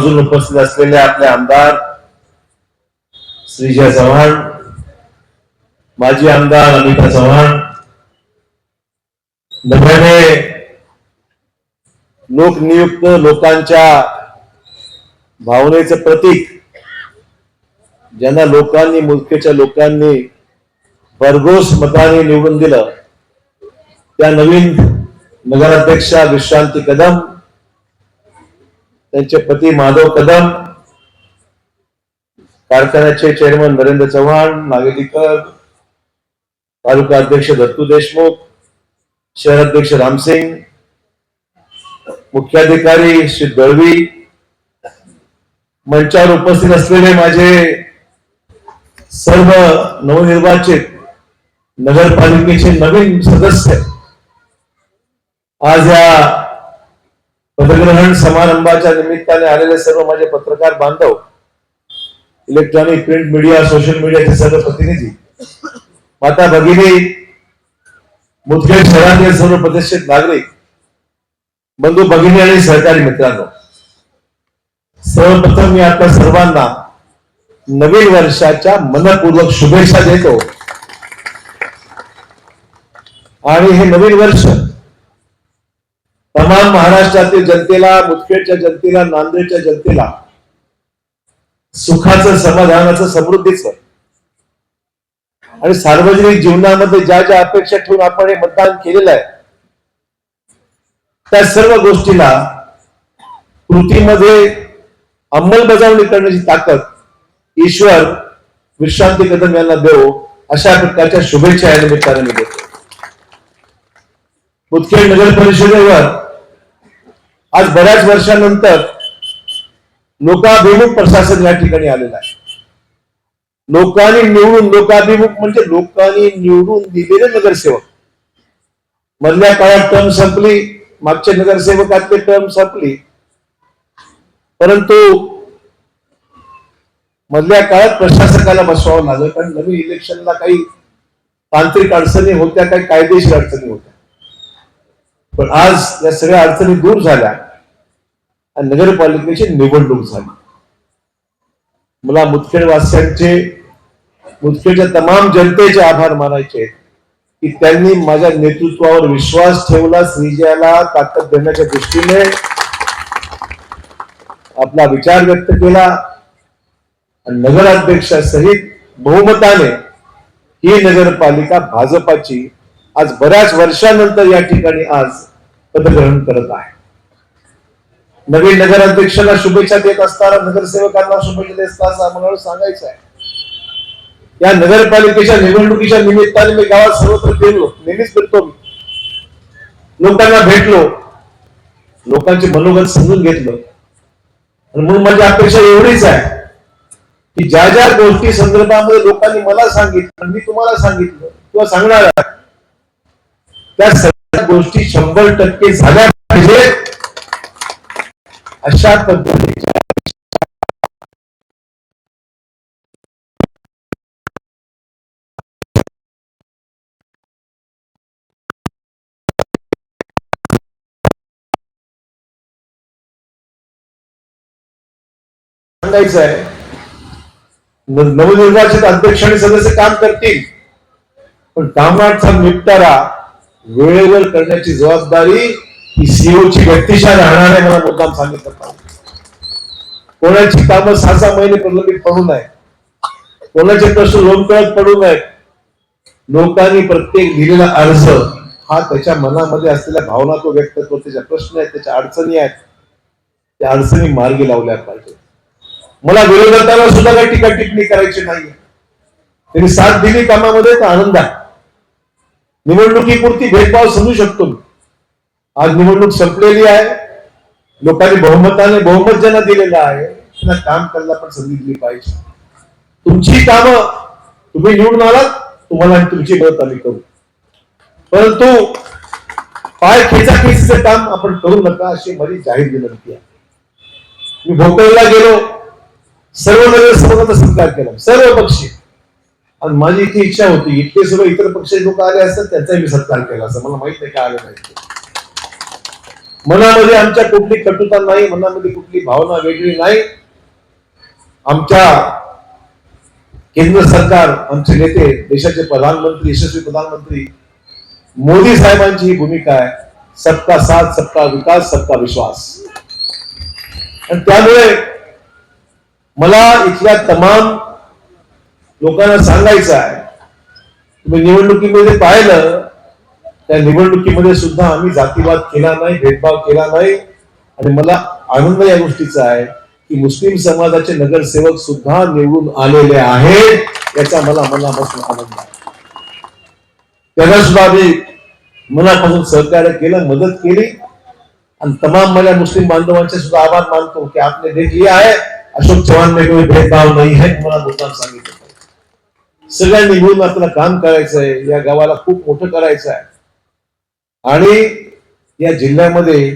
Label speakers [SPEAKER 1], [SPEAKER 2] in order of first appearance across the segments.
[SPEAKER 1] अजून उपस्थित असलेले आपले आमदार श्रीजय चव्हाण माजी आमदार अमिता चव्हाण नव्याने लोकनियुक्त लोकांच्या भावनेचं प्रतीक ज्यांना लोकांनी मुलकेच्या लोकांनी भरघोस मताने निवडून दिलं त्या नवीन नगराध्यक्षा विश्रांती कदम त्यांचे पती माधव कदम कारखान्याचे चेअरमन नरेंद्र चव्हाण नागेलीकर तालुका अध्यक्ष दत्तू देशमुख शहर अध्यक्ष रामसिंग मुख्याधिकारी श्री दळवी मंचावर उपस्थित असलेले माझे सर्व नवनिर्वाचित नगरपालिकेचे नवीन सदस्य आज या पदग्रहण समारंभाच्या निमित्ताने आलेले सर्व माझे पत्रकार बांधव इलेक्ट्रॉनिक प्रिंट मीडिया सोशल मीडियाचे सर्व प्रतिनिधी माता भगिनी मुदखेड शहरातील सर्व प्रतिष्ठित नागरिक बंधू भगिनी आणि सहकारी मित्रांनो सर्वप्रथम मी आपल्या सर्वांना नवीन वर्षाच्या मनपूर्वक शुभेच्छा देतो. आणि हे नवीन वर्ष तमाम महाराष्ट्रातील जनतेला मुदखेडच्या जनतेला नांदेडच्या जनतेला सुखाचं समाधानाचं समृद्धीच आणि सार्वजनिक जीवनामध्ये ज्या ज्या अपेक्षा ठेवून आपण हे मतदान केलेलं आहे त्या सर्व गोष्टीला कृतीमध्ये अंमलबजावणी करण्याची ताकद ईश्वर विश्रांती कदम यांना देव अशा प्रकारच्या शुभेच्छा या निमित्ताने मी देतो. मुदखेड नगर परिषदेवर आज बऱ्याच वर्षानंतर लोकाभिमुख प्रशासन या ठिकाणी आलेलं आहे. लोकांनी निवडून लोकाभिमुख म्हणजे लोकांनी निवडून दिलेले नगरसेवक. मधल्या काळात टर्म संपली मागच्या नगरसेवकातले टर्म संपली. परंतु मधल्या काळात प्रशासकाला बसवावं लागलं कारण नवीन इलेक्शनला काही तांत्रिक अडचणी होत्या काही कायदेशीर अडचणी होत्या. पण आज या सगळ्या अडचणी दूर झाल्या आणि नगरपालिकेची निवडणूक झाली. मला मुदखेडवासियांचे मुदखेडच्या तमाम जनतेचे आभार मानायचे की त्यांनी माझ्या नेतृत्वावर विश्वास ठेवला श्रीजयाला ताकद देण्याच्या दृष्टीने आपला विचार व्यक्त केला आणि नगराध्यक्षासहित बहुमताने ही नगरपालिका भाजपाची आज बऱ्याच वर्षानंतर या ठिकाणी आज पदग्रहण करत आहे. नवीन नगराध्यक्षाला शुभेच्छा देत असताना नगरसेवकांना शुभेच्छा देत असताना मला सांगायचं आहे. या नगरपालिकेच्या निवडणुकीच्या निमित्ताने मी गावात सर्वत्र फिरलो. नेहमीच फिरतो मी. लोकांना भेटलो. लोकांचे मनोगत समजून घेतलं. आणि म्हणून माझी अपेक्षा एवढीच आहे की ज्या ज्या गोष्टी संदर्भामध्ये लोकांनी मला सांगितलं आणि मी तुम्हाला सांगितलं किंवा सांगणार त्या गोष्टी शंभर टक्के झाल्या पाहिजेत. अशा पद्धतीच्या सांगायचं आहे नवनिर्वाचित अध्यक्ष आणि सदस्य काम करतील. पण कामाचा निपटारा वेळेवर करण्याची जबाबदारी ही सीओची व्यक्तिशा राहणार आहे मला मुद्दाम सांगितलं कोणाची कामं सहा सहा महिने प्रलंबित पडू नये. कोणाचे प्रश्न लोंबकळत पडू नयेत लोकांनी प्रत्येक दिलेला अर्ज हा त्याच्या मनामध्ये असलेल्या भावना तो व्यक्त करतो त्याच्या प्रश्न आहेत त्याच्या अडचणी आहेत. त्या अडचणी मार्गी लावल्या पाहिजे मला विरोधकांना सुद्धा काही टीका टिप्पणी करायची नाही त्यांनी साथ दिली कामामध्ये तर आनंद आहे. निवडणुकीपुरती भेदभाव समजू शकतो मी. आज निवडणूक संपलेली आहे. लोकांनी बहुमताने बहुमत ज्यांना दिलेलं आहे. त्यांना काम करायला पण संधी दिली पाहिजे. तुमची कामं तुम्ही निवडून आलात तुम्हाला आणि तुमची मदत आम्ही करू. परंतु पाय खेचाखेचीचं काम आपण करू नका अशी माझी जाहीर विनंती आहे. मी भोकरला गेलो. सर्व नगरसेवकांचा सत्कार केला. सर्व पक्षी. आणि माझी इथे इच्छा होती इतके सर्व इतर पक्षाचे लोक आले असतात त्यांचाही मी सत्कार केला असं मला माहीत नाही का आले नाही. मनामध्ये आमच्या कुठली कटुता नाही मनामध्ये कुठली भावना वेगळी नाही. आमच्या केंद्र सरकार आमचे नेते देशाचे प्रधानमंत्री यशस्वी प्रधानमंत्री मोदी साहेबांची ही भूमिका आहे. सबका साथ सबका विकास सबका विश्वास. आणि त्यामुळे मला इथल्या तमाम लोकांना सांगायचं आहे. तुम्ही निवडणुकीमध्ये पाहिलं त्या निवडणुकीमध्ये सुद्धा आम्ही जातीवाद केला नाही भेदभाव केला नाही. आणि मला आनंद या गोष्टीचा आहे की मुस्लिम समाजाचे नगरसेवक सुद्धा निवडून आलेले आहेत याचा मला मनापासून आनंद आहे. त्यांना सुद्धा आम्ही मनापासून सहकार्य केलं मदत केली. आणि तमाम मला मुस्लिम बांधवांचे सुद्धा आभार मानतो की आपने देख लिया अशोक चव्हाण में कोई भेदभाव नाही है मला लोकांना सांगितलं. सगळ्यांनी मिळून आपल्याला काम करायचं आहे या गावाला खूप मोठं करायचं आहे आणि या जिल्ह्यामध्ये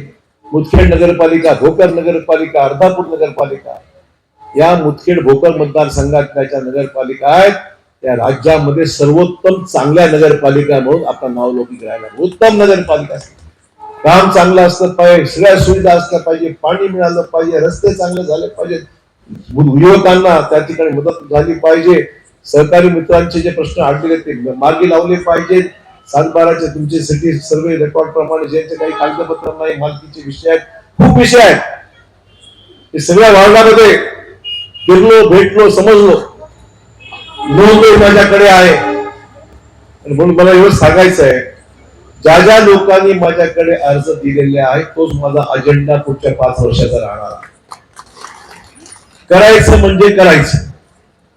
[SPEAKER 1] मुदखेड नगरपालिका भोकर नगरपालिका अर्धापूर नगरपालिका या मुदखेड भोकर मतदारसंघातल्या ज्या नगरपालिका आहेत. त्या राज्यामध्ये सर्वोत्तम चांगल्या नगरपालिका म्हणून आपलं नाव लौकिक राहिला उत्तम नगरपालिका काम चांगलं असलं पाहिजे सगळ्या सुविधा असल्या पाहिजे पाणी मिळालं पाहिजे रस्ते चांगले झाले पाहिजेत. युवकांना त्या ठिकाणी मदत झाली पाहिजे. सहकारी मित्रांचे जे प्रश्न अडलेले ते मार्गी लावले पाहिजेत. सातबाराचे तुमचे सिटी सर्वे रेकॉर्ड प्रमाणे ज्यांचे काही कागदपत्र नाही मालकीचे विषय आहेत खूप विषय आहेत. ते सगळ्या वार्डामध्ये फिरलो भेटलो समजलो. नोंद माझ्याकडे आहे. आणि म्हणून मला एवढं सांगायचं आहे ज्या ज्या लोकांनी माझ्याकडे अर्ज दिलेले आहेत तोच माझा अजेंडा पुढच्या पाच वर्षाचा राहणार. करायचं म्हणजे करायचं.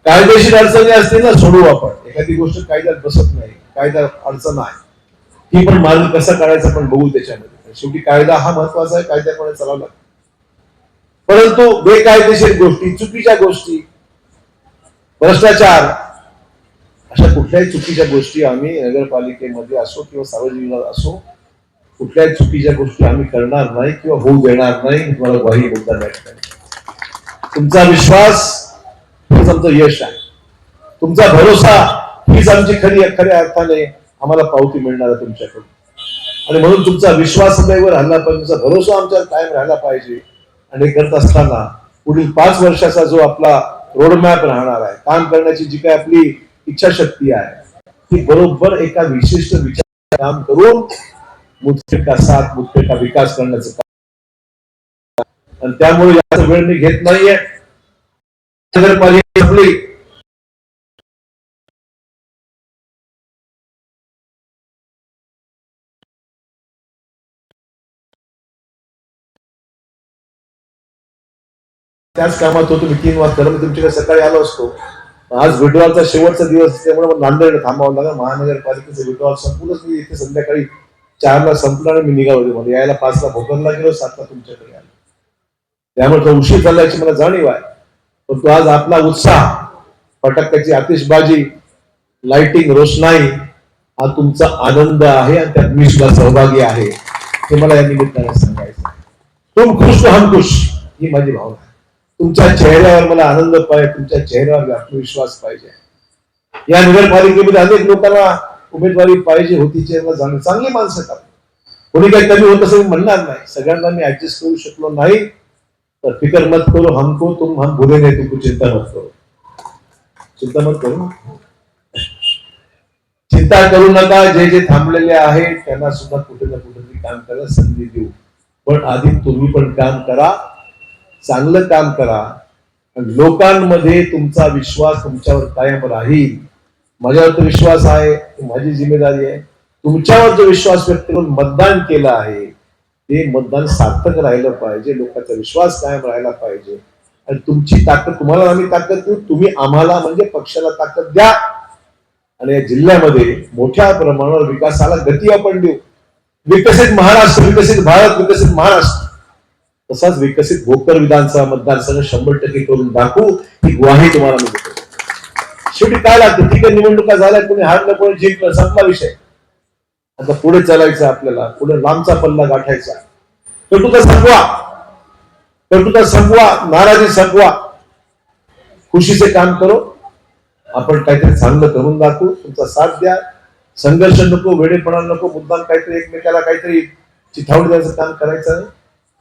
[SPEAKER 1] कायदेशीर अडचणी असते ना सोडू आपण. एखादी गोष्ट कायद्यात बसत नाही कायदा अडचण आहे ती पण मार्ग कसा काढायचा पण बघू त्याच्यामध्ये. शेवटी कायदा हा महत्त्वाचा आहे कायद्यापणे चालावं लागतं. परंतु बेकायदेशीर गोष्टी चुकीच्या गोष्टी भ्रष्टाचार अशा कुठल्याही चुकीच्या गोष्टी आम्ही नगरपालिकेमध्ये असो किंवा सार्वजनिक असो कुठल्याही चुकीच्या गोष्टी आम्ही करणार नाही किंवा होऊ देणार नाही तुम्हाला ग्वाही बोलता नाही. तुमचा विश्वास हेच आमचं यश आहे. तुमचा भरोसा हीच आमची खरी खऱ्या अर्थाने आम्हाला पावती मिळणार आहे तुमच्याकडून. आणि म्हणून तुमचा विश्वास सदैव राहिला पाहिजे तुमचा भरोसा आमच्यावर कायम राहिला पाहिजे. आणि हे करत असताना पुढील पाच वर्षाचा जो आपला रोडमॅप राहणार आहे काम करण्याची जी काय आपली इच्छाशक्ती आहे ती बरोबर एका विशिष्ट विचार काम करून मुदखेड का साथ मुदखेड का विकास करण्याचं काम आणि त्यामुळे जास्त वेळ मी घेत नाहीये. नगरपालिका आपली त्याच कामात होतो मी तीन वाजता मी तुमच्याकडे सकाळी आलो असतो. आज विड्रॉलचा शेवटचा दिवस असल्यामुळे मला नांदेड थांबावं लागलं. महानगरपालिकेचं विड्रॉल संपूनच मी इथे संध्याकाळी चारला संपला आणि मी निघालो होते. मला यायला पाचला भोकरला गेलो सातला तुमच्याकडे आलो. त्यामुळे तो उशीर झाल्याची मला जाणीव आहे. परंतु आज आपला उत्साह फटाक्याची आतिषबाजी लाइटिंग रोषणाई हा तुमचा आनंद आहे आणि त्यात मी सुद्धा सहभागी आहे. हे मला या निमित्ताने सांगायचं तुम खुश तो हम खुश ही माझी भावना आहे. तुमच्या चेहऱ्यावर मला आनंद पाहिजे तुमच्या चेहऱ्यावर आत्मविश्वास पाहिजे. या नगरपालिकेमध्ये अनेक लोकांना उमेदवारी पाहिजे होती जाणं चांगली माणसं का? कोणी काही कमी होत असं म्हणणार नाही. सगळ्यांना मी ऍडजस्ट करू शकलो नाही. तर फिकर मत करो हमको तुम हम भूले नाही तुमको चिंता मत करो। चिंता मत करू चिंता करू नका जे जे थांबलेले आहेत त्यांना सुद्धा कुठे ना कुठेतरी काम करायला संधी देऊ. पण आधी तुम्ही पण काम करा चांगलं काम करा. लोकांमध्ये तुमचा विश्वास तुमच्यावर कायम राहील. माझ्यावर तर विश्वास आहे माझी जिम्मेदारी आहे. तुमच्यावर जो विश्वास व्यक्त करून मतदान केलं आहे ते मतदान सार्थक राहिलं पाहिजे लोकांचा विश्वास कायम राहिला पाहिजे. आणि तुमची ताकद तुम्हाला आम्ही ताकद देऊ तुम्ही आम्हाला म्हणजे पक्षाला ताकद द्या. आणि या जिल्ह्यामध्ये मोठ्या प्रमाणावर विकासाला गती आपण देऊ. विकसित महाराष्ट्र विकसित भारत विकसित महाराष्ट्र. तसाच विकसित भोकर विधानसभा मतदारसंघ शंभर टक्के करून दाखवू ही ग्वाही तुम्हाला मी देतो. शेवटी काय लागतं? ठीक आहे निवडणुका झाल्या कोणी हारलं कोणी जिंकलं संपला विषय. आता पुढे चालायचं आपल्याला. पुढे लांबचा पल्ला गाठायचा कटुता संपवा. कटुता संपवा. नाराजी संपवा. खुशीचे काम करो. आपण काहीतरी चांगलं करून दाखवू. तुमचा साथ द्या. संघर्ष नको वेडेपणा नको मुद्दाम काहीतरी एकमेकाला काहीतरी चिथावणी द्यायचं काम करायचं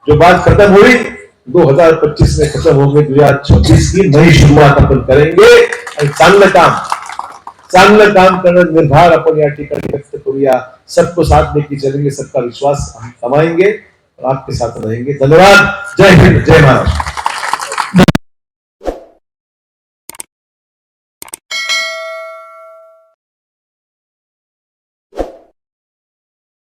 [SPEAKER 1] जो बात खत्म हुई 2025 में खत्म होंगे 2026 की नई शुरुआत आपण करेंगे. आणि चांगलं काम. चांगलं काम करणं निर्धार आपण या ठिकाणी व्यक्त करूया. सबको साथ लेके चलेंगे सबका विश्वास हम कमाएंगे और आपके साथ रहेंगे. धन्यवाद. जय हिंद जय महाराष्ट्र.